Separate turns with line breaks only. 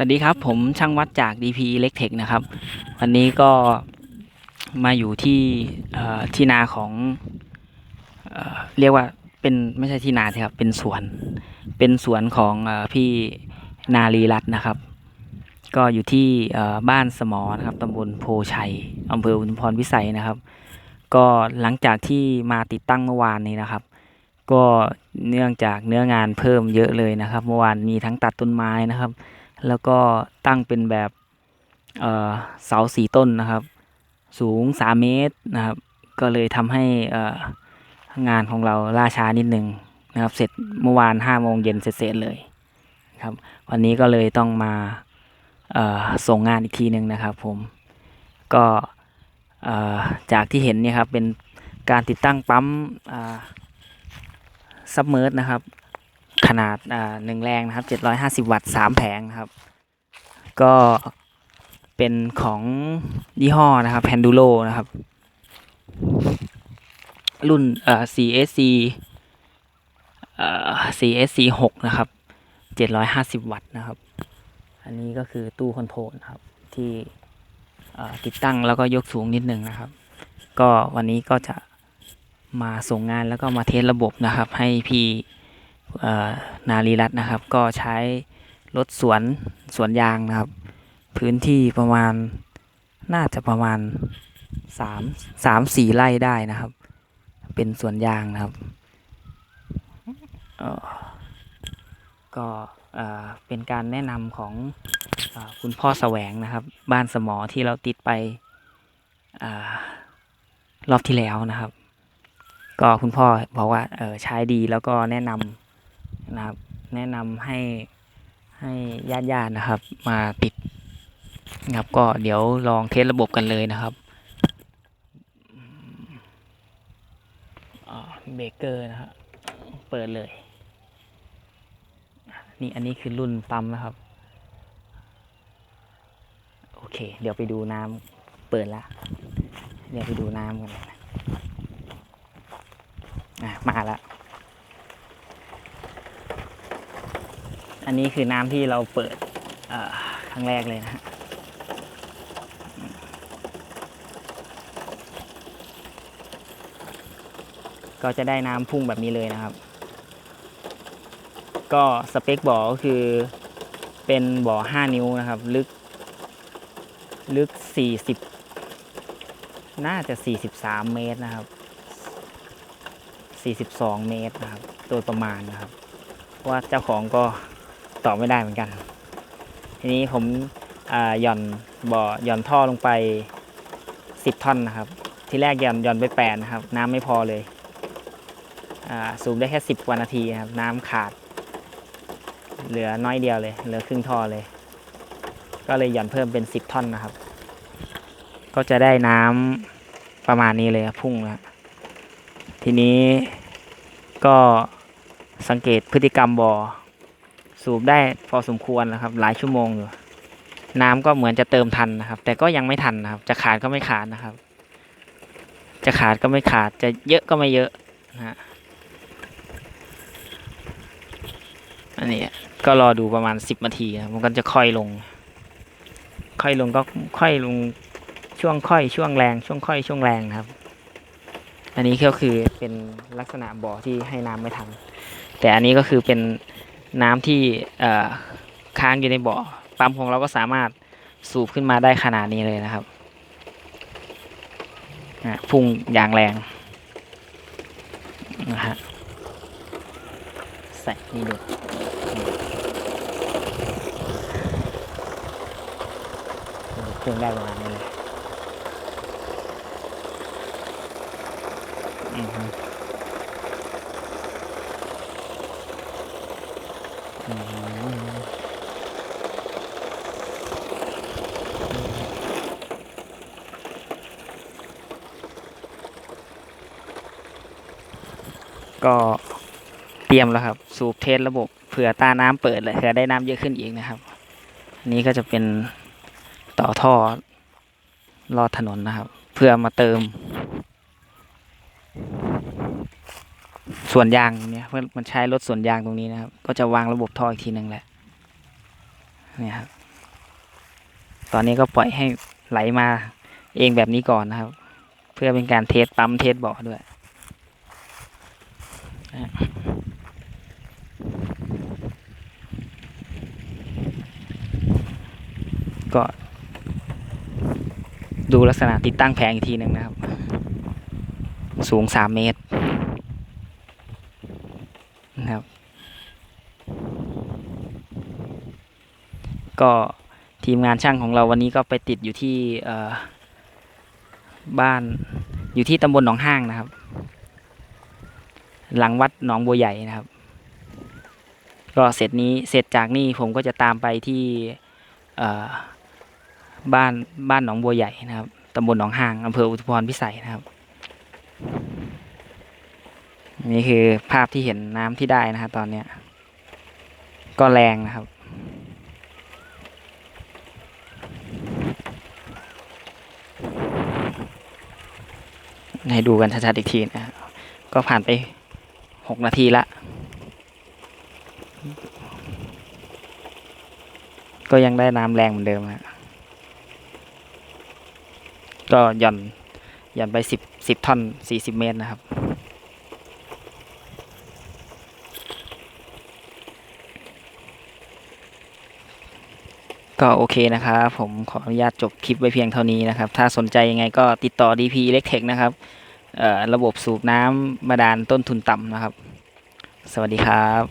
สวัสดีครับ ผมช่างวัดจาก DP Electric นะครับ วันนี้ก็มาอยู่ที่ที่นาของเอเรียกว่าเป็นไม่ใช่ที่นาสิครับเป็นสวน เป็นสวนของอพี่นารีรัตน์นะครับ ก็อยู่ที่บ้านสมอนะครับตำบลโพชัยอำเภออุทุมพรวิสัยนะครับ ก็หลังจากที่มาติดตั้งเมื่อวานนี้นะครับ ก็เนื่องจากเนื้องานเพิ่มเยอะเลยนะครับ เมื่อวานมีทั้งตัดต้นไม้นะครับ แล้วก็ตั้งเป็นแบบเสาสีต้นนะครับ สูง 3 เมตรนะครับ ก็เลยทำให้งานของเราล่าช้านิดนึงนะครับ เสร็จเมื่อวาน5โมงเย็นเสร็จเลยครับ วันนี้ก็เลยต้องมาส่งงานอีกทีหนึ่งนะครับ ผมก็จากที่เห็นเนี่ยครับเป็นการติดตั้งปั๊มซับเมอร์นะครับ ขนาดหนึ่งแรงนะครับ 750 วัตต์3แผงครับ ก็เป็นของยี่ห้อนะครับ Pendulo นะครับ รุ่นเอ่อ CSC เอ่อ CSC 6นะครับ 750 วัตต์นะครับ อันนี้ก็คือตู้คอนโทรลนครับที่ติดตั้งแล้วก็ยกสูงนิดนึงนะครับ ก็วันนี้ก็จะมาส่งงานแล้วก็มาเทสระบบนะครับ ให้พี่ นารีรัตนะครับ ก็ใช้รถสวนสวนยางนะครับ พื้นที่ประมาณน่าจะประมาณสามสามสี่ไร่ได้นะครับ เป็นสวนยางนะครับก็เป็นการแนะนำของอคุณพ่อแสวงนะครับ บ้านสมอที่เราติดไปอรอบที่แล้วนะครับ ก็คุณพ่อบอกว่าใช้ดีแล้วก็แนะนำ นะครับ แนะนำให้ให้ญาติญาติๆนะครับ มาติดนะครับก็เดี๋ยวลองเทสระบบกันเลยนะครับเบเกอร์นะครับเปิดเลย นี่อันนี้คือรุ่นปั๊มนะครับ โอเค เดี๋ยวไปดูน้ำเปิดละเดี๋ยวไปดูน้ำกันนะอะมาแล้ว อันนี้คือน้ำที่เราเปิดครั้งแรกเลยนะฮะก็จะได้น้ำพุ่งแบบนี้เลยนะครับ ก็สเปคบ่อก็คือเป็นบ่อ 5 นิ้วนะครับ ลึก ลึก 40 น่าจะ 43 เมตรนะครับ 42 เมตรนะครับ โดยประมาณนะครับ ว่าเจ้าของก็ ตอบไม่ได้เหมือนกัน ทีนี้ผมหย่อนบ่อหย่อนท่อลงไป10ท่อนนะครับ ทีแรกหย่อนหย่อนไปแปดนะครับ น้ำไม่พอเลยสูบได้แค่10กว่านาทีครับ น้ำขาด เหลือน้อยเดียวเลย เหลือครึ่งท่อเลย ก็เลยหย่อนเพิ่มเป็น10ท่อนนะครับ ก็จะได้น้ำประมาณนี้เลยครับพุ่งนะทีนี้ก็สังเกตพฤติกรรมบ่อ สูบได้พอสมควรนะครับ หลายชั่วโมงอยู่น้ำก็เหมือนจะเติมทันนะครับ แต่ก็ยังไม่ทันนะครับ จะขาดก็ไม่ขาดนะครับ จะขาดก็ไม่ขาด จะเยอะก็ไม่เยอะนะฮะอันนี้ก็รอดูประมาณสิบนาทีนะมันก็จะค่อยลง ค่อยลงก็ค่อยลงช่วงค่อยช่วงแรง ช่วงค่อยช่วงแรงนะครับ อันนี้ก็คือเป็นลักษณะบ่อที่ให้น้ำไม่ทันแต่อันนี้ก็คือเป็น น้ำที่ค้างอยู่ในบ่อปั๊มของเราก็สามารถสูบขึ้นมาได้ขนาดนี้เลยนะครับพุ่งอย่างแรงนะฮะใส่นี่ดูพุ่งได้ประมาณนี้เลยอือฮึ ก็เตรียมแล้วครับ สูบเทสระบบเผื่อตาน้ำเปิดเลยเผื่อได้น้ำเยอะขึ้นอีกนะครับ อันนี้ก็จะเป็นต่อท่อลอดถนนนะครับ เพื่อมาเติม ส่วนยางเนี่ยเพื่อมันใช้รถส่วนยางตรงนี้นะครับ ก็จะวางระบบท่ออีกทีหนึ่งแหละเนี่ยครับตอนนี้ก็ปล่อยให้ไหลมาเองแบบนี้ก่อนนะครับ เพื่อเป็นการเทสปั๊มเทสบ่อด้วย ก็ดูลักษณะติดตั้งแผงอีกทีหนึ่งนะครับ สูงสามเมตรนะครับ ก็ทีมงานช่างของเราวันนี้ก็ไปติดอยู่ที่บ้านอยู่ที่ตำบลหนองห้างนะครับ หลังวัดหนองบัวใหญ่นะครับ ก็เสร็จนี้เสร็จจากนี่ผมก็จะตามไปที่บ้านบ้านหนองบัวใหญ่นะครับตำบลหนองหางอำเภออุทุพรพิสัยนะครับ นี่คือภาพที่เห็นน้ำที่ได้นะครับตอนเนี้ย ก็แรงนะครับให้ดูกันชัดๆอีกทีนะก็ผ่านไป หกนาทีละ ก็ยังได้น้ำแรงเหมือนเดิมนะก็หย่อนหย่อนไปสิบสิบท่อนสี่สิบเมตรนะครับ ก็โอเคนะครับ ผมขออนุญาตจบคลิปไว้เพียงเท่านี้นะครับ ถ้าสนใจยังไงก็ติดต่อ DP Electric นะครับ ระบบสูบน้ำบาดาลต้นทุนต่ำนะครับ สวัสดีครับ